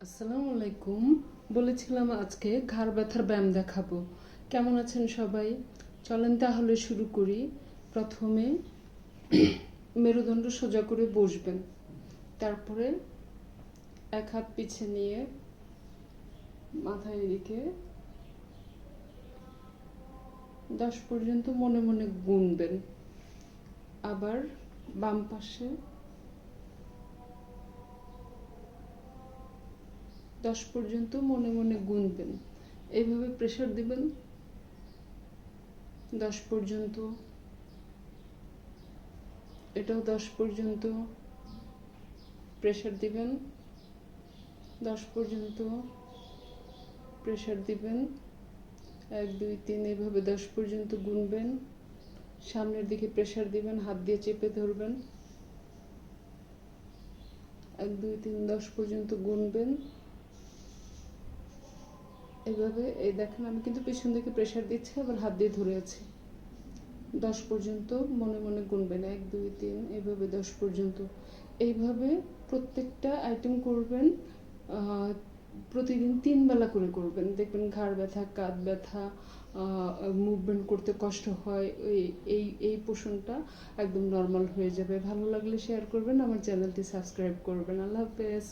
আসসালামু আলাইকুম। বলেছিলাম আজকে ঘাড় ব্যথার ব্যায়াম দেখাবো। কেমন আছেন সবাই? চলেন তাহলে শুরু করি। প্রথমে মেরুদণ্ড সোজা করে বসবেন। তারপরে এক হাত পিছে নিয়ে মাথায় এদিকে দশ পর্যন্ত মনে মনে গুনবেন। আবার বাম পাশে দশ পর্যন্ত মনে মনে গুনবেন। এইভাবে প্রেশার দিবেন। দশ পর্যন্ত। এটাও দশ পর্যন্ত। প্রেশার দিবেন। দশ পর্যন্ত। প্রেশার দিবেন। এক, দুই, তিন, এভাবে দশ পর্যন্ত গুনবেন। সামনের দিকে প্রেশার দিবেন, হাত দিয়ে চেপে ধরবেন। এক, দুই, তিন, দশ পর্যন্ত গুনবেন। এভাবে এই দেখেন আমি কিন্তু পেছন দিকে প্রেশার দিচ্ছি, আবার হাত দিয়ে ধরে আছি দশ পর্যন্ত মনে মনে গুনবেন, এক, দুই, তিন এইভাবে দশ পর্যন্ত। এইভাবে প্রত্যেকটা আইটেম করবেন প্রতিদিন তিন বেলা করে করবেন। দেখবেন ঘাড় ব্যথা কাঁধ ব্যথা মুভমেন্ট করতে কষ্ট হয়, এই এই এই পোষণটা একদম নর্মাল হয়ে যাবে। ভালো লাগলে শেয়ার করবেন, আমার চ্যানেলটি সাবস্ক্রাইব করবেন। আল্লাহ হাফেজ।